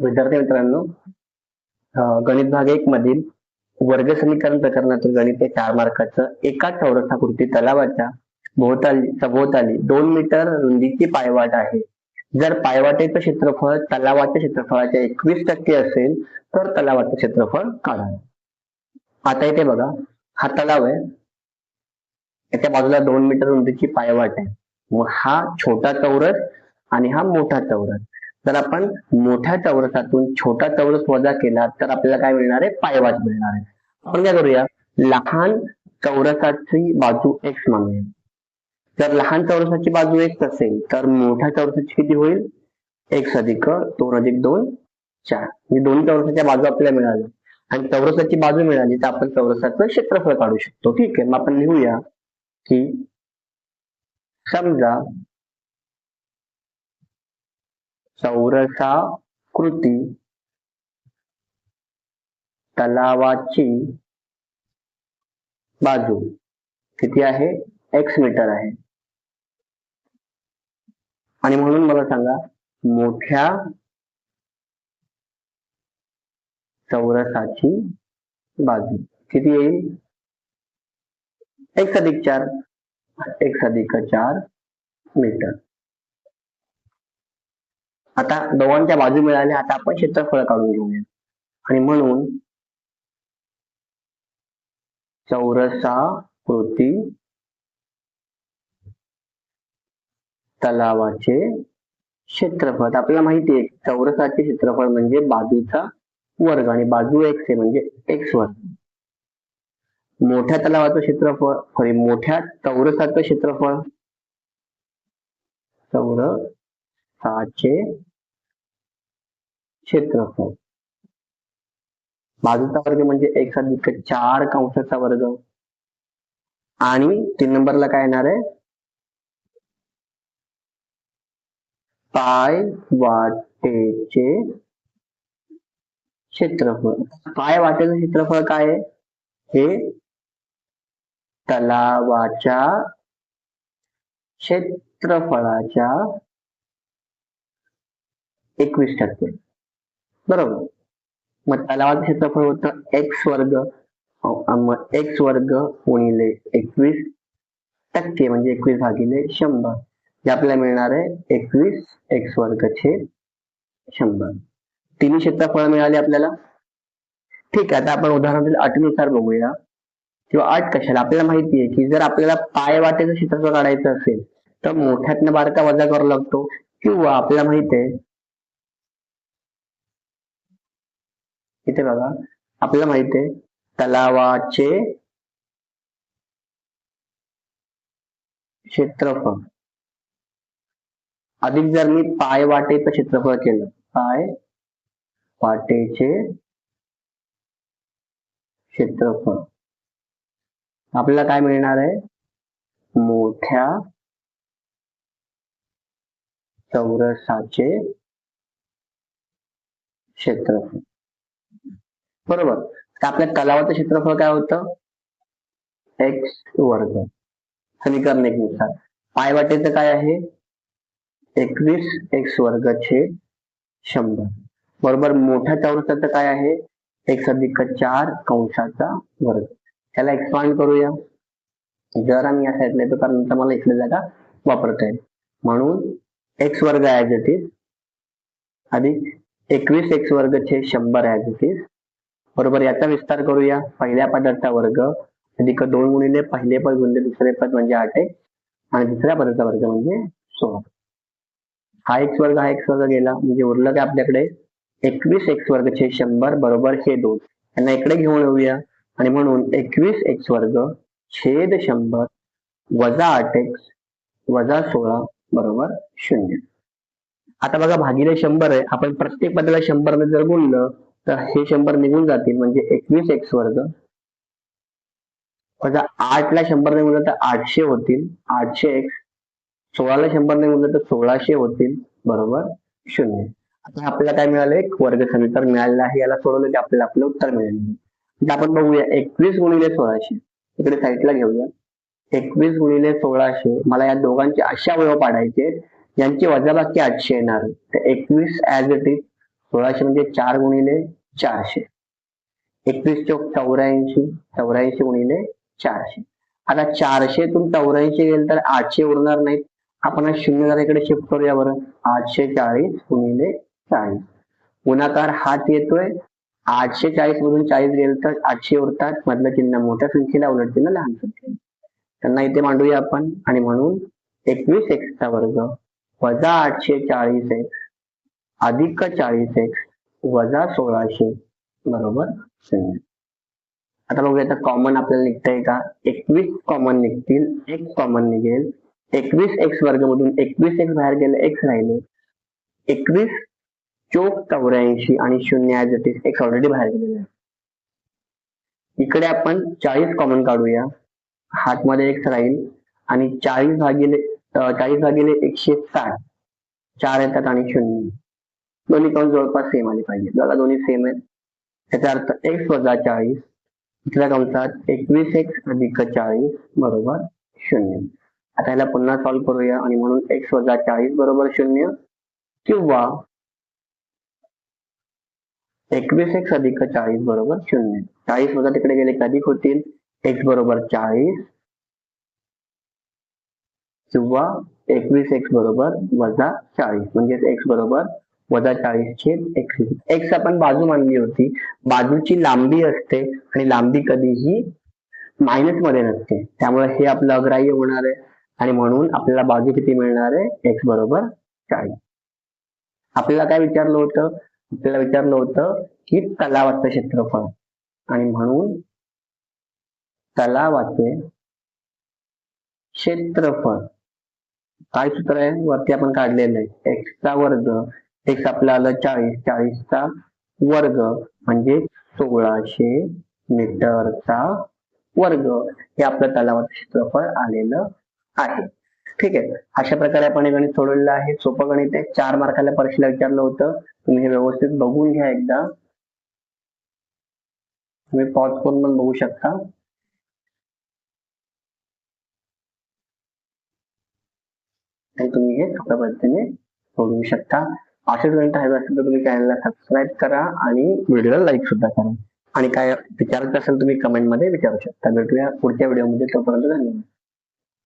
विद्यार्थी मित्रांनो अं, गणित भाग एक मधील वर्ग समीकरण प्रकरणातील गणित हे चार मार्काचं एका चौरसाकृती तलावाच्या भोवताली सभोवताली दोन मीटर रुंदीची पायवाट आहे. जर पायवाटेचं क्षेत्रफळ तलावाच्या क्षेत्रफळाच्या एकवीस टक्के असेल तर तलावाचं क्षेत्रफळ काढा आता इथे बघा हा तलाव आहे. त्याच्या बाजूला दोन मीटर रुंदीची पायवाट आहे. मग हा छोटा चौरस आणि हा मोठा चौरस. जर आपण मोठ्या चौरसातून छोटा चौरस वजा केला तर आपल्याला काय मिळणार आहे? पायवाज मिळणार आहे. आपण काय करूया? लहान चौरसाची बाजू एक्स मानूया. जर लहान चौरसाची बाजू एक्स असेल तर मोठ्या चौरसाची किती होईल? एक्स अधिक दोन अधिक दोन चार. म्हणजे दोन चौरसाच्या बाजू आपल्याला मिळाल्या. आणि चौरसाची बाजू मिळाली तर आपण चौरसाचं क्षेत्रफळ काढू शकतो. ठीक आहे. मग आपण लिहूया की समजा चौरसाकृती तलावाची बाजू किती आहे? एक्स मीटर आहे. आणि म्हणून मला सांगा मोठ्या चौरसाची बाजू किती येईल? एक्स अधिक चार एक्स अधिक चार मीटर. आता दोघांच्या बाजू मिळाल्या आता आपण क्षेत्रफळ काढून घेऊया. आणि म्हणून चौरसाकृती तलावाचे क्षेत्रफळ. आपल्याला माहिती आहे चौरसाचे क्षेत्रफळ म्हणजे बाजूचा वर्ग आणि बाजू एक्स आहे म्हणजे एक्स वर्ग. मोठ्या तलावाचं क्षेत्रफळ सॉरी मोठ्या चौरसाचं क्षेत्रफळ. चौरसाचे क्षेत्रफळ. बाजूचा वर्ग म्हणजे एक अधिक चार कंसाचा वर्ग. आणि तीन नंबरला काय येणार आहे? पाय वाटेचे क्षेत्रफळ. पाय वाटेचं क्षेत्रफळ काय आहे? हे तलावाच्या क्षेत्रफळाच्या एकवीस टक्के. बरोबर. मग तलावाचं क्षेत्रफळ होतं. एक्स वर्ग मग एक्स वर्ग गुणिले एकवीस टक्के म्हणजे एकवीस भागिले शंभर. जे आपल्याला मिळणार आहे एकवीस एक्स वर्ग छेद शंभर. तिन्ही क्षेत्रफळ मिळाले आपल्याला? ठीक आहे आता आपण उदाहरणातील अटीनुसार बघूया. किंवा आठ कशाला? आपल्याला माहिती आहे की जर आपल्याला पाय वाटेचं क्षेत्रफळ काढायचं असेल तर मोठ्यातनं बारका वजा करावा लागतो. किंवा आपल्याला माहीत आहे इथे बघा. आपल्याला माहीत आहे तलावाचे क्षेत्रफळ. अधिक जर मी पाय वाटेचं क्षेत्रफळ केलं पाय वाटेचे क्षेत्रफळ. आपल्याला काय मिळणार आहे? मोठ्या चौरसाचे क्षेत्रफळ. बरोबर. तर आपल्या कलावाचं क्षेत्रफळ काय होतं? एक्स वर्ग. समीकरण एक नुसार पाय वाटेचं काय आहे? एकवीस एक्स वर्ग छेद शंभर. बरोबर मोठ्या चौरसाचं काय आहे? एक्स अधिक चार कंसाचा वर्ग. त्याला एक्सपांड करूया. जर आम्ही या साईडला येतो कारण नंतर मला इथली जागा वापरता येईल. म्हणून एक्स वर्ग ऍज इट इज अधिक एकवीस एक्स वर्ग छेद शंभर ऍज इट इज बरोबर याचा विस्तार करूया. पहिल्या पदाचा वर्ग म्हणजे अधिक दोन गुणिले पहिले पद गुणिले दुसरे पद म्हणजे आठ एक. आणि दुसऱ्या पदाचा वर्ग म्हणजे सोळा. हा एक्स वर्ग हा एक्स वर्ग गेला. म्हणजे उरलं काय आपल्याकडे? एकवीस एक्स वर्ग शंभर बरोबर हे दोन. यांना इकडे घेऊन येऊया. आणि म्हणून एकवीस एक्स वर्ग छेद शंभर वजा आठ एक्स वजा सोळा बरोबर शून्य. आता बघा भागिले शंभर आहे. आपण प्रत्येक पदाला शंभर जर बोललं तर हे शंभर निघून जातील म्हणजे एकवीस एक्स वर्ग. वजा आठ ला शंभर ने गुणलं तर आठशे होतील. आठशे एक्स सोळाला शंभर ने गुणलं तर सोळाशे होतील. बरोबर? शून्य. आता आपल्याला काय मिळालं? एक वर्ग समीकरण मिळालेलं आहे. याला सोडवलं की आपल्याला आपलं उत्तर मिळेल. आता आपण बघूया एकवीस गुणिले सोळाशे. इकडे साईडला घेऊया. एकवीस गुणिले सोळाशे. मला या दोघांचे अशा अवयव पाडायचे यांची वजाबाकी आठशे येणार. तर एकवीस ऍज इट इज सोळाशे म्हणजे चार गुणिले चारशे. एकवीस चौक चौऱ्याऐंशी चौऱ्याऐंशी गुणिले चारशे. आता चारशेतून चौऱ्याऐंशी गेले तर आठशे उरणार नाहीत. आपण शून्य जरा इकडे शिफ्ट करूया बरं. आठशे चाळीस गुणिले चाळीस. गुणाकार हात येतोय. आठशे चाळीस मधून चाळीस गेले तर आठशे उरतात. मधलं चिन्ह मोठ्या संख्येला उलट चिन्ह लहान संख्येला त्यांना इथे मांडूया आपण. आणि म्हणून एकवीस एक्सचा वर्ग वजा आठशे चाळीस एक्स अधिक चाळीस एक्स वजा सोळाशे बरोबर? शून्य. आता बघूया आता कॉमन आपल्याला निघतंय का? एकवीस कॉमन निघतील एक कॉमन निघेल. एकवीस एक्स वर्ग मधून एकवीस एक्स बाहेर गेले एक्स राहिले एकवीस चोक चौऱ्याऐंशी आणि शून्य जतीस एक्स ऑलरेडी बाहेर गेलेला आहे इकडे आपण चाळीस कॉमन काढूया. हातमध्ये एक्स राहील आणि चाळीस भागिले चाळीस भागिले एकशे साठ. चार येतात आणि शून्य. दोन्ही काउंट जवळपास सेम आले पाहिजे. बघा दोन्ही सेम आहेत त्याचा अर्थ एक्स वजा चाळीस दुसऱ्या कंसात एकवीस एक्स अधिक चाळीस बरोबर शून्य. आता याला पुन्हा सॉल्व्ह करूया आणि म्हणून एक्स वजा चाळीस बरोबर शून्य किंवा एकवीस एक्स अधिक चाळीस बरोबर शून्य. चाळीस वजा तिकडे गेले की अधिक होतील एक्स बरोबर चाळीस किंवा एकवीस एक्स बरोबर वजा चाळीस. म्हणजेच एक्स बरोबर वजा चाळीस छेद एक्स एक्स आपण बाजू मानली होती. बाजूची लांबी असते आणि लांबी कधीही मायनसमध्ये नसते. त्यामुळे हे आपलं अग्राह्य होणार आहे. आणि म्हणून आपल्याला बाजू किती मिळणार आहे? एक्स बरोबर चाळीस. आपल्याला काय विचारलं होतं? आपल्याला विचारलं होतं की तलावाचं क्षेत्रफळ. आणि म्हणून तलावाचे क्षेत्रफळ. काय सूत्र आहे? वरती आपण काढलेलं आहे. एक्सचा वर्ग एक्स आपलं आलं चाळीस चाळीसचा वर्ग म्हणजे सोळाशे मीटरचा वर्ग हे आपलं तलावाचं क्षेत्रफळ आलेलं आहे. ठीक आहे? अशा प्रकारे आपण हे गणित सोडवलेलं आहे. सोपं गणित आहे. चार मार्काला परीक्षेला विचारलं होतं. तुम्ही हे व्यवस्थित बघून घ्या एकदा. तुम्ही पॉज करून पण बघू शकता. आणि तुम्ही हे सोप्या पद्धतीने सोडवू शकता. असेच गणित हवे असेल तर तुम्ही चॅनलला सबस्क्राईब करा आणि व्हिडिओला लाईक सुद्धा करा. आणि काय विचारायचं असेल तुम्ही कमेंटमध्ये विचारू शकता. भेटूया पुढच्या व्हिडिओमध्ये तोपर्यंत धन्यवाद.